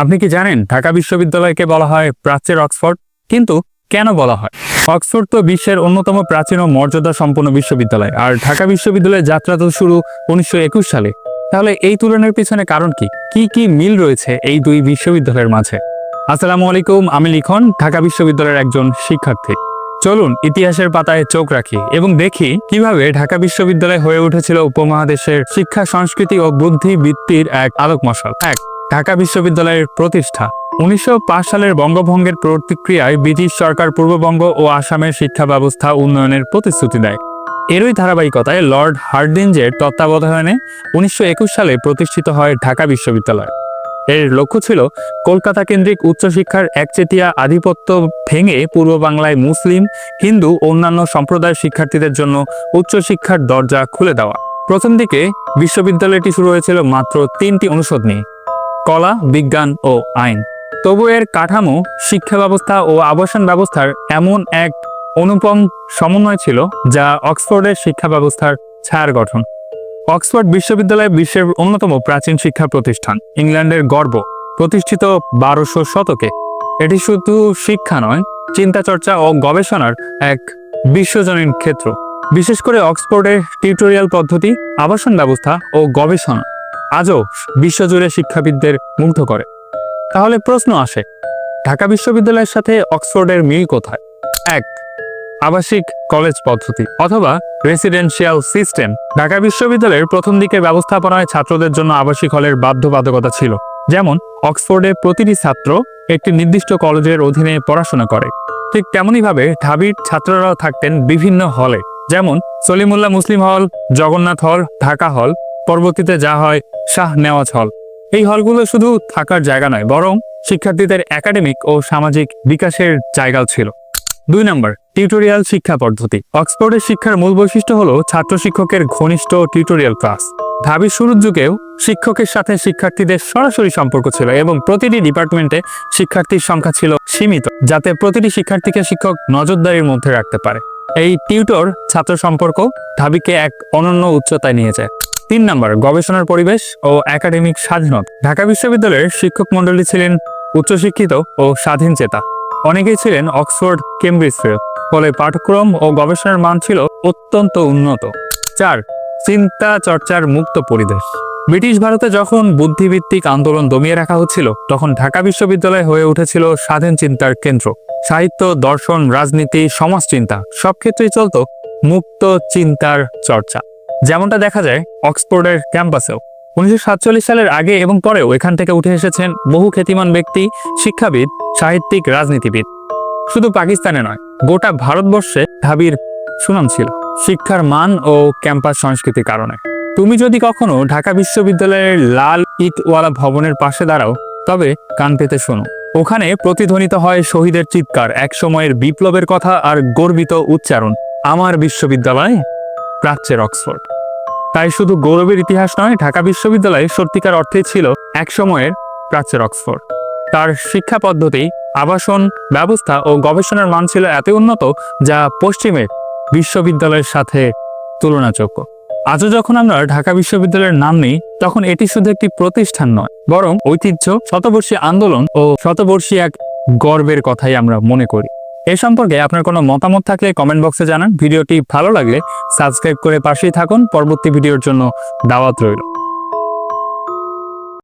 আপনি কি জানেন, ঢাকা বিশ্ববিদ্যালয়কে বলা হয় প্রাচ্যের অক্সফোর্ড? কিন্তু কেন বলা হয়? অক্সফোর্ড তো বিশ্বের অন্যতম প্রাচীন ও মর্যাদা সম্পন্ন বিশ্ববিদ্যালয়। আর ঢাকা বিশ্ববিদ্যালয়ের যাত্রা তো শুরু উনিশশো একুশ সালে। তাহলে এই তুলনার পিছনে কারণ কি? কি কি মিল রয়েছে এই দুই বিশ্ববিদ্যালয়ের মাঝে? আসসালামু আলাইকুম, আমি লিখন, ঢাকা বিশ্ববিদ্যালয়ের একজন শিক্ষার্থী। চলুন ইতিহাসের পাতায় চোখ রাখি এবং দেখি কীভাবে ঢাকা বিশ্ববিদ্যালয় হয়ে উঠেছিল উপমহাদেশের শিক্ষা, সংস্কৃতি ও বুদ্ধি বৃত্তির এক আলোক মশাল এক, ঢাকা বিশ্ববিদ্যালয়ের প্রতিষ্ঠা। উনিশশো পাঁচ সালের বঙ্গভঙ্গের প্রতিক্রিয়ায় ব্রিটিশ সরকার পূর্ববঙ্গ ও আসামের শিক্ষা ব্যবস্থা উন্নয়নের প্রতিশ্রুতি দেয়। এরই ধারাবাহিকতায় লর্ড হার্ডিঞ্জের তত্ত্বাবধানে উনিশশো একুশ সালে প্রতিষ্ঠিত হয় ঢাকা বিশ্ববিদ্যালয়। এর লক্ষ্য ছিল কলকাতা কেন্দ্রিক উচ্চশিক্ষার একচেটিয়া আধিপত্য ভেঙে পূর্ব বাংলায় মুসলিম, হিন্দু, অন্যান্য সম্প্রদায়ের শিক্ষার্থীদের জন্য উচ্চশিক্ষার দরজা খুলে দেওয়া। প্রথম দিকে বিশ্ববিদ্যালয়টি শুরু হয়েছিল মাত্র তিনটি অনুষদ নিয়ে, কলা, বিজ্ঞান ও আইন। তবু এর কাঠামো শিক্ষা ব্যবস্থা ও আবাসন ব্যবস্থার এমন এক অনুপম সমন্বয় ছিল যা অক্সফোর্ডের শিক্ষা ব্যবস্থার ছায়ার গঠন। অক্সফোর্ড বিশ্ববিদ্যালয় বিশ্বের অন্যতম প্রাচীন শিক্ষা প্রতিষ্ঠান, ইংল্যান্ডের গর্ব, প্রতিষ্ঠিত বারোশো শতকে। এটি শুধু শিক্ষা নয় চিন্তা চর্চা ও গবেষণার এক বিশ্বজনীন ক্ষেত্র। বিশেষ করে অক্সফোর্ডের টিউটোরিয়াল পদ্ধতি, আবাসন ব্যবস্থা ও গবেষণা আজও বিশ্বজুড়ে শিক্ষাবিদদের মুগ্ধ করে। তাহলে প্রশ্ন আসে, ঢাকা বিশ্ববিদ্যালয়ের সাথে অক্সফোর্ডের মিল কোথায়? এক আবাসিক কলেজ পদ্ধতি অথবা রেসিডেন্সিয়াল সিস্টেম ঢাকা বিশ্ববিদ্যালয়ের প্রথম দিকে ব্যবস্থাপনায় ছাত্রদের জন্য আবাসিক হলের বাধ্যবাধকতা ছিল। যেমন, অক্সফোর্ডে প্রতিটি ছাত্র একটি নির্দিষ্ট কলেজের অধীনে পড়াশোনা করে। ঠিক তেমনইভাবে ঢাবির ছাত্ররাও থাকতেন বিভিন্ন হলে। যেমন, সলিমুল্লাহ মুসলিম হল, জগন্নাথ হল, ঢাকা হল, পরবর্তীতে যা হয় শাহ নেওয়াজ হল। এই হলগুলো শুধু থাকার জায়গা নয়, বরং শিক্ষার্থীদের একাডেমিক ও সামাজিক বিকাশের জায়গাও ছিল। দুই নম্বর টিউটোরিয়াল শিক্ষা পদ্ধতি। অক্সফোর্ডের শিক্ষার মূল বৈশিষ্ট্য হল ছাত্র শিক্ষকের ঘনিষ্ঠ টিউটোরিয়াল ক্লাস ঢাবির শুরুর যুগেও শিক্ষকের সাথে শিক্ষার্থীদের সরাসরি সম্পর্ক ছিল এবং প্রতিটি ডিপার্টমেন্টে শিক্ষার্থীর সংখ্যা ছিল সীমিত, যাতে প্রতিটি শিক্ষার্থীকে শিক্ষক নজরদারির মধ্যে রাখতে পারে। এই টিউটর ছাত্র সম্পর্ক ঢাবিকে এক অনন্য উচ্চতায় নিয়ে যায়। তিন নম্বর, গবেষণার পরিবেশ ও একাডেমিক স্বাধীনতা ঢাকা বিশ্ববিদ্যালয়ের শিক্ষক মণ্ডলী ছিলেন উচ্চশিক্ষিত ও স্বাধীন চেতা অনেকেই ছিলেন অক্সফোর্ড কেমব্রিজ ফেল ফলে পাঠক্রম ও গবেষণার মান ছিল অত্যন্ত উন্নত। চার, চিন্তা চর্চার মুক্ত পরিবেশ। ব্রিটিশ ভারতে যখন বুদ্ধিভিত্তিক আন্দোলন দমিয়ে রাখা হচ্ছিল, তখন ঢাকা বিশ্ববিদ্যালয় হয়ে উঠেছিল স্বাধীন চিন্তার কেন্দ্র। সাহিত্য, দর্শন, রাজনীতি, সমাজচিন্তা, সব ক্ষেত্রেই চলত মুক্ত চিন্তার চর্চা। যেমনটা দেখা যায় অক্সফোর্ডের ক্যাম্পাসেও। উনিশশো সাতচল্লিশ সালের আগে এবং পরেও এখান থেকে উঠে এসেছেন বহু খ্যাতিমান ব্যক্তি, শিক্ষাবিদ, সাহিত্যিক, রাজনীতিবিদ। শুধু পাকিস্তানে নয়, গোটা ভারতবর্ষে ঢাবির সুনাম ছিল, শিক্ষার মান ও ক্যাম্পাস সংস্কৃতির কারণে। তুমি যদি কখনো ঢাকা বিশ্ববিদ্যালয়ের লাল ইটওয়ালা ভবনের পাশে দাঁড়াও, তবে কান পেতে শোনো। ওখানে প্রতিধ্বনিত হয় শহীদের চিৎকার, এক সময়ের বিপ্লবের কথা আর গর্বিত উচ্চারণ। আমার বিশ্ববিদ্যালয় প্রাচ্যের অক্সফোর্ড। তাই শুধু গৌরবের ইতিহাস নয়, ঢাকা বিশ্ববিদ্যালয় সত্যিকার অর্থে ছিল এক সময়ের প্রাচ্যের অক্সফোর্ড। তার শিক্ষা পদ্ধতি আবাসন ব্যবস্থা ও গবেষণার মান ছিল এত উন্নত যা পশ্চিমের বিশ্ববিদ্যালয়ের সাথে তুলনাযোগ্য। আজও যখন আমরা ঢাকা বিশ্ববিদ্যালয়ের নাম নিই, তখন এটি শুধু একটি প্রতিষ্ঠান নয়, বরং ঐতিহ্য, শতবর্ষী আন্দোলন ও শতবর্ষী এক গর্বের কথাই আমরা মনে করি। এ সম্পর্কে আপনার কোনো মতামত থাকলে কমেন্ট বক্সে জানান। ভিডিওটি ভালো লাগলে সাবস্ক্রাইব করে পাশেই থাকুন। পরবর্তী ভিডিওর জন্য দাওয়াত রইল।